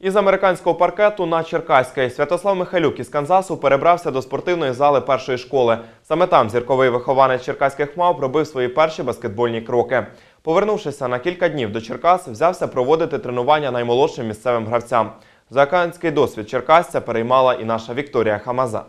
Із американського паркету на Черкаський Святослав Михайлюк із Канзасу перебрався до спортивної зали першої школи. Саме там зірковий вихованець черкаських мав робив свої перші баскетбольні кроки. Повернувшися на кілька днів до Черкас, взявся проводити тренування наймолодшим місцевим гравцям. Заканський досвід черкасця переймала і наша Вікторія Хамаза.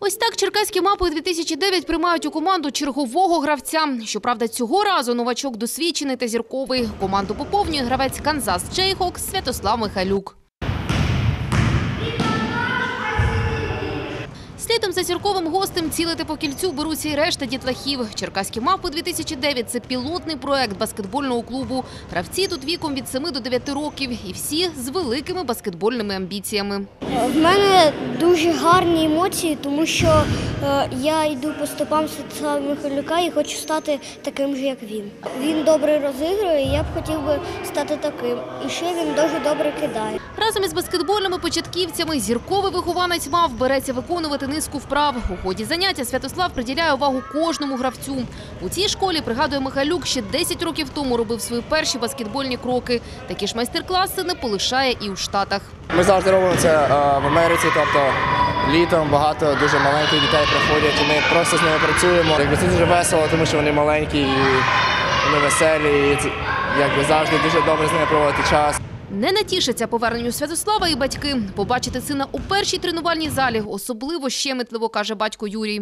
Ось так черкаські мапи 2009 приймають у команду чергового гравця. Щоправда, цього разу новачок досвідчений та зірковий. Команду поповнює гравець Канзас Джейхок Святослав Михайлюк. Слідом за зірковим гостем цілити по кільцю беруться і решта дітлахів. Черкаські мапи 2009 – це пілотний проект баскетбольного клубу. Гравці тут віком від 7 до 9 років і всі з великими баскетбольними амбіціями. В мене дуже гарні емоції, тому що е, я йду по стопам Святослава Михайлюка і хочу стати таким же, як він. Він добре розігрує, і я б хотів би стати таким. І ще він дуже добре кидає. Разом із баскетбольними початківцями зірковий вихованець мав береться виконувати низку вправ. У ході заняття Святослав приділяє увагу кожному гравцю. У цій школі, пригадує Михайлюк, ще 10 років тому робив свої перші баскетбольні кроки. Такі ж майстер-класи не полишає і у Штатах. Ми завжди робимо це е, в Америці, тобто літом багато дуже маленьких дітей приходять, і ми просто з ними працюємо. Якби це дуже весело, тому що вони маленькі і вони веселі, і якби завжди дуже добре з ними проводити час. Не натішаться поверненню Святослава і батьки. Побачити сина у першій тренувальній залі особливо щемитливо, каже батько Юрій.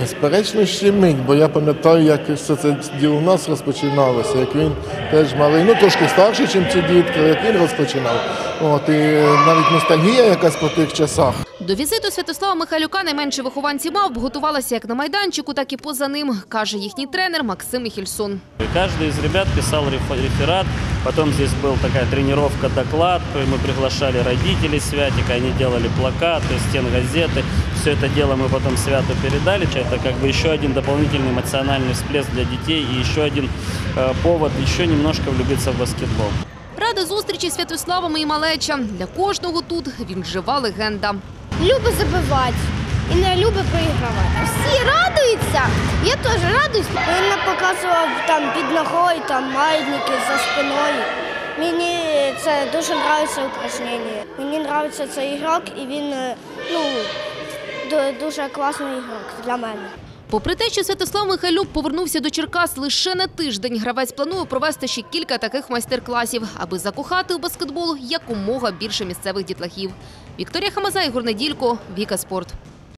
Безперечно, щемить, бо я пам'ятаю, як все це діло у нас розпочиналося, як він теж малий, ну трошки старший, ніж ці дітки, як він розпочинав. От, і навіть ностальгія якась по тих часах. До візиту Святослава Михайлюка найменше вихованці мав готувалися як на майданчику, так і поза ним, каже їхній тренер Максим Каждый из ребят писал реф- реферат, потом здесь была такая тренировка, доклад, мы приглашали родителей Святика, они делали плакаты, стен газеты. Все это дело мы потом Святу передали. Это как бы еще один дополнительный эмоциональный всплеск для детей и еще один э, повод еще немножко влюбиться в баскетбол. Рада зустрічі з Святославом і малеча. Для кожного тут він жива легенда. Любить забивати і не любить проігравати. Всі радуються, я теж радуюсь. Він нам показував там під ногою, там маятники за спиною. Мені це дуже подобається упражнення. Мені подобається цей ігрок, і він е, ну, дуже класний ігрок для мене. Попри те, що Святослав Михайлюк повернувся до Черкас лише на тиждень, гравець планує провести ще кілька таких майстер-класів, аби закохати у баскетбол якомога більше місцевих дітлахів. Вікторія Хамаза, Ігор Неділько, Віка Спорт.